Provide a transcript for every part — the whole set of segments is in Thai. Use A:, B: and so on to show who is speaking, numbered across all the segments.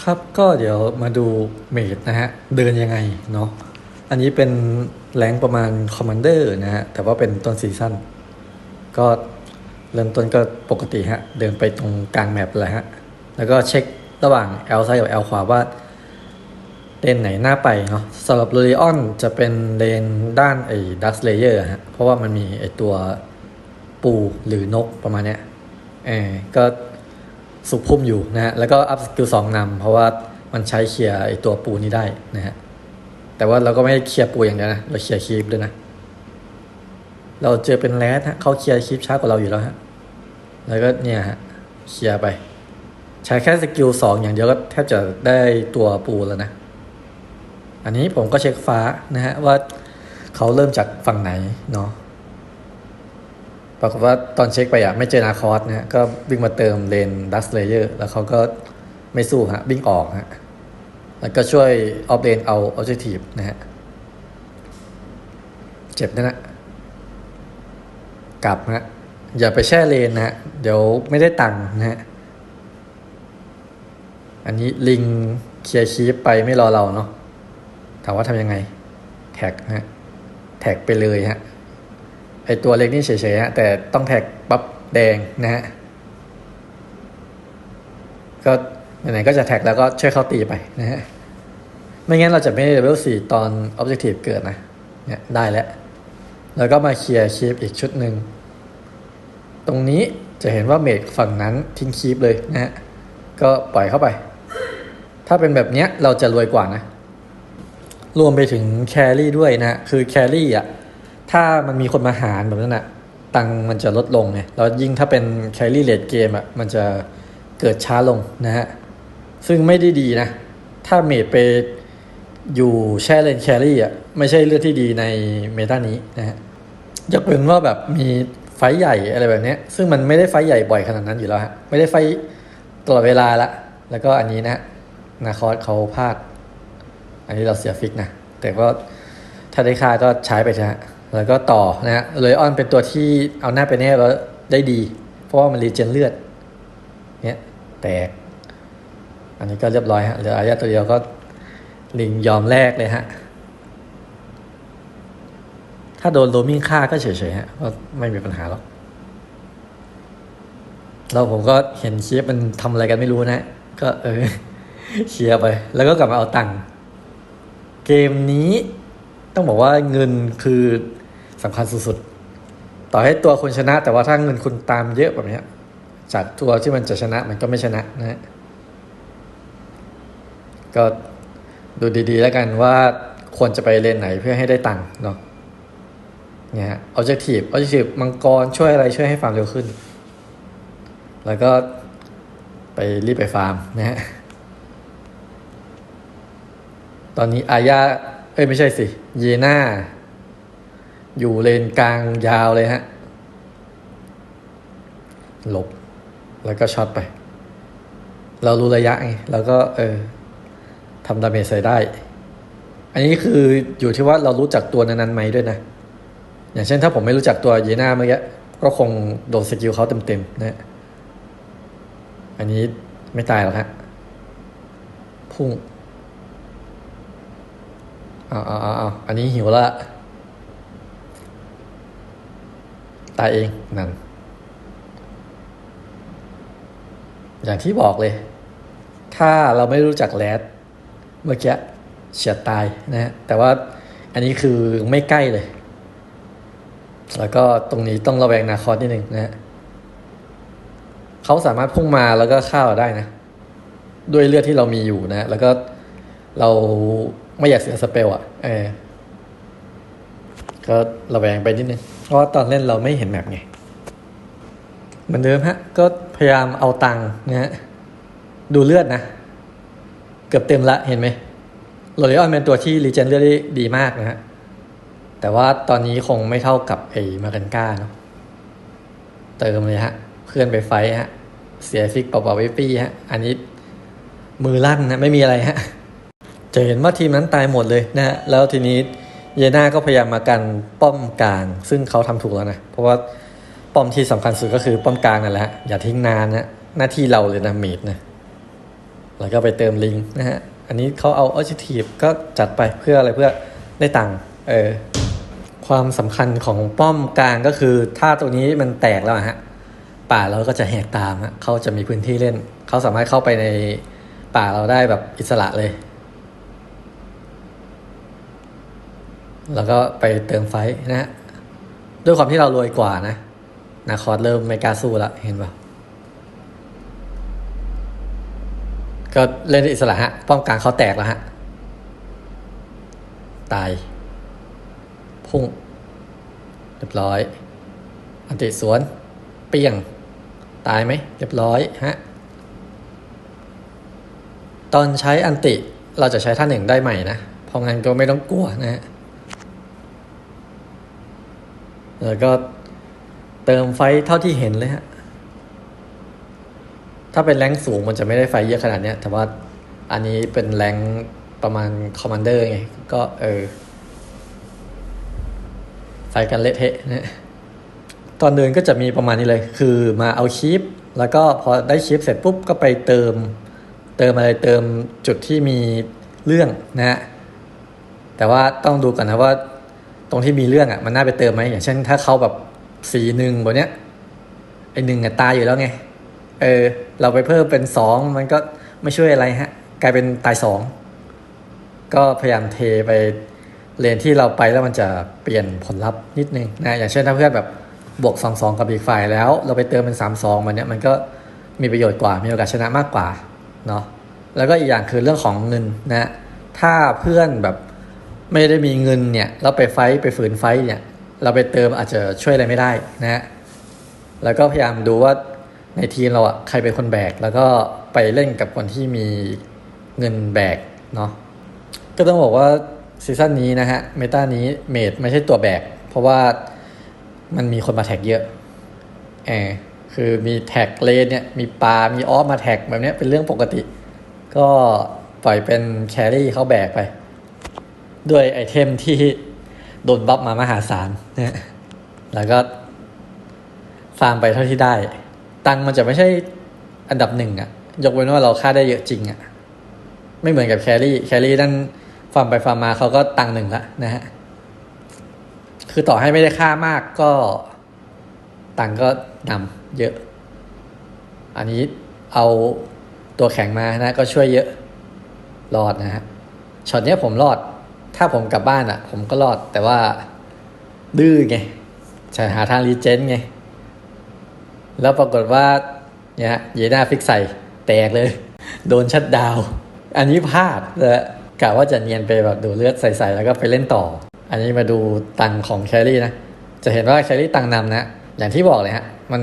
A: ครับก็เดี๋ยวมาดูเมดนะฮะ เดินยังไงเนาะอันนี้เป็นแรงประมาณคอมมานเดอร์นะฮะ แต่ว่าเป็นต้นซีซั่นก็เริ่มต้นก็ปกติฮะ เดินไปตรงกลางแมปเลยฮะ แล้วก็เช็คระหว่าง L ซ้ายกับ L ขวาว่าเลนไหนหน้าไปเนาะสำหรับ l ล r ออนจะเป็นเลนด้านไอ้ดักเลเยอร์ฮะ เพราะว่ามันมีไอ้ตัวปูหรือนกประมาณเนี้ยเออก็ สุกพุ่มอยู่นะฮะแล้วก็อัพสกิลสองนำเพราะว่ามันใช้เคลียร์ไอตัวปูนี้ได้นะฮะแต่ว่าเราก็ไม่ได้เคลียร์ปูอย่างเดียวนะเราเคลียร์คีปด้วยนะ เราเจอเป็นแรดฮะเขาเคลียร์คีปช้ากว่าเราอยู่แล้วฮะแล้วก็เนี่ยฮะเคลียร์ไป ใช้แค่สกิลสองอย่างเดียวก็แทบจะได้ตัวปูแล้วนะ อันนี้ผมก็เช็คฟ้านะฮะว่าเขาเริ่มจากฝั่งไหนเนาะ ปรากฏว่าตอนเช็คไปอะไม่เจอนาคอสนะฮะก็วิ่งมาเติมเลนดัสเลเยอร์แล้วเขาก็ไม่สู้ฮะวิ่งออกฮะแล้วก็ช่วยออฟเลนเอาออบเจกตีฟนะฮะเจ็บนะนะกลับฮะอย่าไปแช่เลนนะฮะเดี๋ยวไม่ได้ตังค์นะฮะอันนี้ลิงเคลียร์คีปไปไม่รอเราเนาะถามว่าทำยังไง แท็กฮะแท็กไปเลยฮะ ไอตัวเล็กนี่เฉยๆฮะแต่ต้องแท็กปั๊บแดงนะฮะก็ไหนๆก็จะแท็กแล้วก็ช่วยเข้าตีไปนะฮะไม่งั้นเราจะไม่ได้เลเวลสี่ตอน Objective เกิดนะเนี่ยได้แล้ว แล้วก็มาเคลียร์คีปอีกชุดหนึ่ง ตรงนี้จะเห็นว่าเมดฝั่งนั้นทิ้งคีปเลยนะฮะก็ปล่อยเข้าไป ถ้าเป็นแบบเนี้ยเราจะรวยกว่านะ รวมไปถึงแครี่ด้วยนะ คือแครี่อะ ถ้ามันมีคนมาหารแบบนั้นอะตังมันจะลดลงไงแล้วยิ่งถ้าเป็นแครี่เลดเกมอะมันจะเกิดช้าลงนะฮะ ซึ่งไม่ได้ดีนะ ถ้าเมดไปอยู่แช่เลนแครี่อะไม่ใช่เลือดที่ดีในเมตานี้นะฮะยกเป็นว่าแบบมีไฟใหญ่อะไรแบบนี้ซึ่งมันไม่ได้ไฟใหญ่บ่อยขนาดนั้นอยู่แล้วฮะไม่ได้ไฟตลอดเวลาละ แล้วก็อันนี้นะนาคอสเขาพลาด อันนี้เราเสียฟิกนะ แต่ก็ถ้าได้ค่าก็ใช้ไปใช่ฮะ แล้วก็ต่อนะฮะเลยออนเป็นตัวที่เอาหน้าไปแน่แล้วได้ดี เพราะว่ามันรีเจนเลือดเนี่ยแตก อันนี้ก็เรียบร้อยฮะเหลืออายะตัวเดียวก็ลิงยอมแลกเลยฮะ ถ้าโดนโรมิงฆ่าก็เฉยๆฮะก็ไม่มีปัญหาหรอกแล้วผมก็เห็นเชียมันทำอะไรกันไม่รู้นะ ก็เออเคลียร์ไป แล้วก็กลับมาเอาตังค์เกมนี้ต้องบอกว่าเงินคือ สำคัญสุดๆ ต่อให้ตัวคุณชนะ แต่ว่าถ้าเงินคุณตามเยอะแบบนี้จากตัวที่มันจะชนะมันก็ไม่ชนะนะฮะก็ดูดีๆ แล้วกันว่าควรจะไปเลนไหนเพื่อให้ได้ตังค์เนาะเนี่ยฮะ objective objective มังกรช่วยอะไรช่วยให้ฟาร์มเร็วขึ้น แล้วก็ไปรีบไปฟาร์มนะฮะ ตอนนี้อาญาเอ้ยไม่ใช่สิ เยน่า อยู่เลนกลางยาวเลยฮะ หลบ แล้วก็ช็อตไป เรารู้ระยะไงเราก็เออทำดาเมจใส่ได้ อันนี้คืออยู่ที่ว่าเรารู้จักตัวนั้นๆไหมด้วยนะ อย่างเช่นถ้าผมไม่รู้จักตัวเยน่าเมื่อกี้ก็คงโดนสกิลเขาเต็มๆนะ อันนี้ไม่ตายหรอกฮะ พุ่งเอาเอาเอาเอาอันนี้หิวละตายเองนั่น อย่างที่บอกเลย ถ้าเราไม่รู้จักแรดเมื่อกี้เฉียดตายนะฮะแต่ว่าอันนี้คือไม่ใกล้เลย แล้วก็ตรงนี้ต้องระแวงนาคอสนิดนึงนะฮะเขาสามารถพุ่งมาแล้วก็ฆ่าเราได้นะ ด้วยเลือดที่เรามีอยู่นะ แล้วก็เราไม่อยากเสียสเปลอะเออก็ระแวงไปนิดนึง ราะตอนเล่นเราไม่เห็นแมปไงเหมือนเดิมฮะ ก็พยายามเอาตังค์นะฮะดูเลือดนะ เกือบเต็มละเห็นไหมโรเลออนเป็นตัวที่รีเจนเลือดได้ดีมากนะฮะ แต่ว่าตอนนี้คงไม่เท่ากับไอ้มากันก้าเนาะเติมเลยฮะ เพื่อนไปไฟฮะ เสียฟิกเปล่าๆไว้ปี้ฮะ อันนี้มือลั่นนะไม่มีอะไรฮะจะเห็นว่าทีมนั้นตายหมดเลยนะฮะ แล้วทีนี้ เยน่าก็พยายามมากันป้อมกลาง ซึ่งเขาทำถูกแล้วนะ เพราะว่าป้อมที่สำคัญสุดก็คือป้อมกลางนั่นแหละ อย่าทิ้งนานนะหน้าที่เราเลยนะเมดนะ แล้วก็ไปเติมลิงนะฮะ อันนี้เขาเอา objective ก็จัดไปเพื่ออะไรเพื่อได้ตังค์เออความสำคัญของป้อมกลางก็คือถ้าตรงนี้มันแตกแล้วฮะป่าเราก็จะแหกตามฮะเขาจะมีพื้นที่เล่น เขาสามารถเข้าไปในป่าเราได้แบบอิสระเลย แล้วก็ไปเติมไฟนะฮะด้วยความที่เรารวยกว่านะนาคอสเริ่มไม่กล้าสู้ละเห็นป่ะก็เล่นอิสระฮะ ป้อมกลางเขาแตกแล้วฮะ ตาย พุ่ง เรียบร้อย อันติสวน เปี้ยง ตายไหม เรียบร้อยฮะ ตอนใช้อันติเราจะใช้ท่าหนึ่งได้ใหม่นะ เพราะงั้นก็ไม่ต้องกลัวนะฮะ แล้วก็เติมไฟเท่าที่เห็นเลยฮะ ถ้าเป็นแรงสูงมันจะไม่ได้ไฟเยอะขนาดเนี้ย แต่ว่าอันนี้เป็นแรงประมาณคอมมานเดอร์ไง ก็เออ ไฟกันเละเทะนะตอนเดินก็จะมีประมาณนี้เลย คือมาเอาชิป แล้วก็พอได้ชิปเสร็จปุ๊บก็ไปเติม เติมอะไรเติมจุดที่มีเรื่องนะฮะ แต่ว่าต้องดูก่อนนะว่า ตรงที่มีเรื่องอะมันน่าไปเติมไหมอย่างเช่นถ้าเขาแบบสีหนึ่งบนเนี้ยไอหนึ่งอะตายอยู่แล้วไงเออเราไปเพิ่มเป็นสองมันก็ไม่ช่วยอะไรฮะ กลายเป็นตายสองก็พยายามเทไปเลนที่เราไปแล้วมันจะเปลี่ยนผลลัพธ์นิดนึงนะอย่างเช่นถ้าเพื่อนแบบบวกสองสองกับอีกฝ่ายแล้ว เราไปเติมเป็นสามสองมันเนี้ยมันก็มีประโยชน์กว่ามีโอกาสชนะมากกว่าเนาะแล้วก็อีกอย่างคือเรื่องของเงินนะถ้าเพื่อนแบบ ไม่ได้มีเงินเนี่ยเราไปไฟท์ไปฝืนไฟท์เนี่ยเราไปเติมอาจจะช่วยอะไรไม่ได้นะฮะแล้วก็พยายามดูว่าในทีมเราอะใครเป็นคนแบก แล้วก็ไปเล่นกับคนที่มีเงินแบกเนาะก็ต้องบอกว่าซีซั่นนี้นะฮะเมตานี้เมดไม่ใช่ตัวแบก เพราะว่ามันมีคนมาแท็กเยอะแอบคือมีแท็กเลนเนี่ยมีปลา มีออฟมาแท็กแบบเนี้ยเป็นเรื่องปกติ ก็ปล่อยเป็นแครี่เขาแบกไป ด้วยไอเทมที่โดนบัฟมามหาศาลนะแล้วก็ฟาร์มไปเท่าที่ได้ ตังมันจะไม่ใช่อันดับหนึ่งอะยกเว้นว่าเราค่าได้เยอะจริงอะไม่เหมือนกับแครี่แครี่นั่นฟาร์มไปฟาร์มมาเขาก็ตังหนึ่งละนะฮะคือต่อให้ไม่ได้ค่ามากก็ตังก็นำเยอะ อันนี้เอาตัวแข็งมานะก็ช่วยเยอะรอดนะฮะช็อตเนี้ยผมรอด ถ้าผมกลับบ้านอะ่ะ ผมก็รอดแต่ว่าดื้อไงจะหาทางรีเจนไง แล้วปรากฏว่าเนี่ยเยน่าฟิกใส่แตกเลย โดนชัดดาว อันนี้พลาดและกะว่าจะเนียนไปแบบดูเลือดใส่ๆแล้วก็ไปเล่นต่อ อันนี้มาดูตังของแคลรี่นะ จะเห็นว่าแคลรี่ตังนำนะ อย่างที่บอกเลยฮะ มัน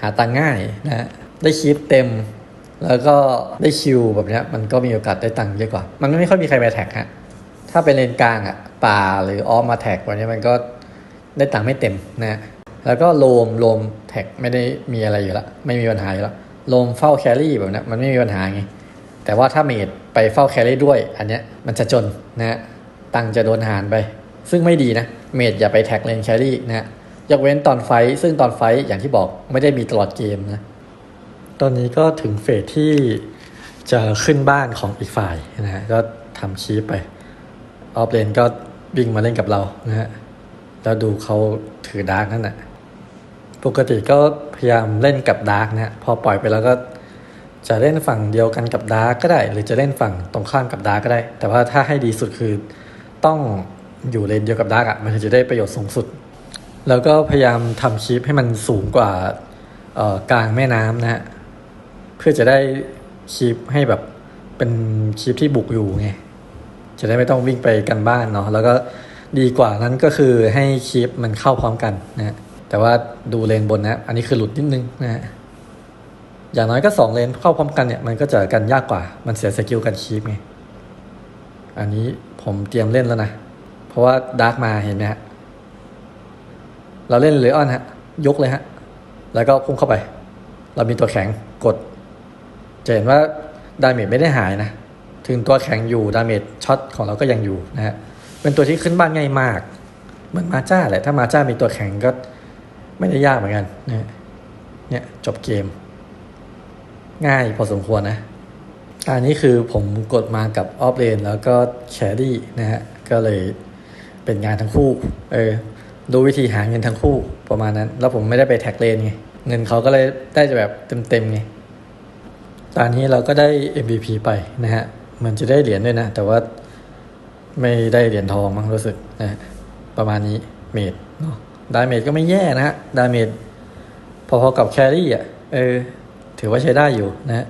A: หาตังง่ายนะได้คลิปเต็ม แล้วก็ได้คิวแบบเนี้ยมันก็มีโอกาสได้ตังเยอะกว่า มันไม่ค่อยมีใครมาแท็กฮะ ถ้าเป็นเลนกลางอะป่าหรือออฟมาแท็กวันนี้มันก็ได้ตังค์ไม่เต็มนะแล้วก็โลมโลมแท็กไม่ได้มีอะไรอยู่แล้วไม่มีปัญหาอยู่แล้วโลมเฝ้าแครี่แบบนี้มันไม่มีปัญหาไงแต่ว่าถ้าเมดไปเฝ้าแครี่ด้วย อันเนี้ยมันจะจนนะตังค์จะโดนหารไป ซึ่งไม่ดีนะเมดอย่าไปแท็กเลนแครี่นะยกเว้นตอนไฟซึ่งตอนไฟอย่างที่บอกไม่ได้มีตลอดเกมนะตอนนี้ก็ถึงเฟสที่จะขึ้นบ้านของอีกฝ่ายนะฮะก็ทำคีปไป ออฟเลนก็วิ่งมาเล่นกับเรานะฮะแล้วดูเขาถือดาร์กนั่นแหละปกติก็พยายามเล่นกับดาร์กนะฮะพอปล่อยไปแล้วก็จะเล่นฝั่งเดียวกันกับดาร์กก็ได้ หรือจะเล่นฝั่งตรงข้ามกับดาร์กก็ได้ แต่ว่าถ้าให้ดีสุดคือต้องอยู่เลนเดียวกับดาร์กอะมันถึงจะได้ประโยชน์สูงสุด แล้วก็พยายามทำคีปให้มันสูงกว่าเอ่อกลางแม่น้ำนะฮะเพื่อจะได้คลิปให้แบบเป็นคลิปที่บุกอยู่ไง จะได้ไม่ต้องวิ่งไปกันบ้านเนาะแล้วก็ดีกว่านั้นก็คือให้คลิปมันเข้าพร้อมกันนะแต่ว่าดูเลนบนนะ อันนี้คือหลุดนิดนึงนะฮะอย่างน้อยก็สองเลนเข้าพร้อมกันเนี่ยมันก็จะกันยากกว่า มันเสียสกิลกันคลิปไง อันนี้ผมเตรียมเล่นแล้วนะ เพราะว่าดาร์กมาเห็นไหมฮะ เราเล่นเลออนฮะ ยกเลยฮะ แล้วก็พุ่งเข้าไป เรามีตัวแข็งกด จะเห็นว่าดาเมจไม่ได้หายนะ ถึงตัวแข็งอยู่ดาเมจช็อตของเราก็ยังอยู่นะฮะเป็นตัวที่ขึ้นบ้านง่ายมาก เหมือนมาจ้าแหละ ถ้ามาจ้ามีตัวแข็งก็ไม่ได้ยากเหมือนกันนะเนี่ยจบเกม ง่ายพอสมควรนะ อันนี้คือผมกดมากับออฟเลนแล้วก็แครี่นะฮะก็เลยเป็นงานทั้งคู่ เออดูวิธีหาเงินทั้งคู่ประมาณนั้น แล้วผมไม่ได้ไปแท็กเลนไง เงินเขาก็เลยได้แบบเต็มๆไง ตอนนี้เราก็ได้ MVP ไปนะฮะ มันจะได้เหรียญด้วยนะ แต่ว่าไม่ได้เหรียญทองมั้งรู้สึกนะประมาณนี้เมดเนาะดาเมจก็ไม่แย่นะฮะดาเมจพอๆกับแครี่อะเออถือว่าใช้ได้อยู่นะฮะ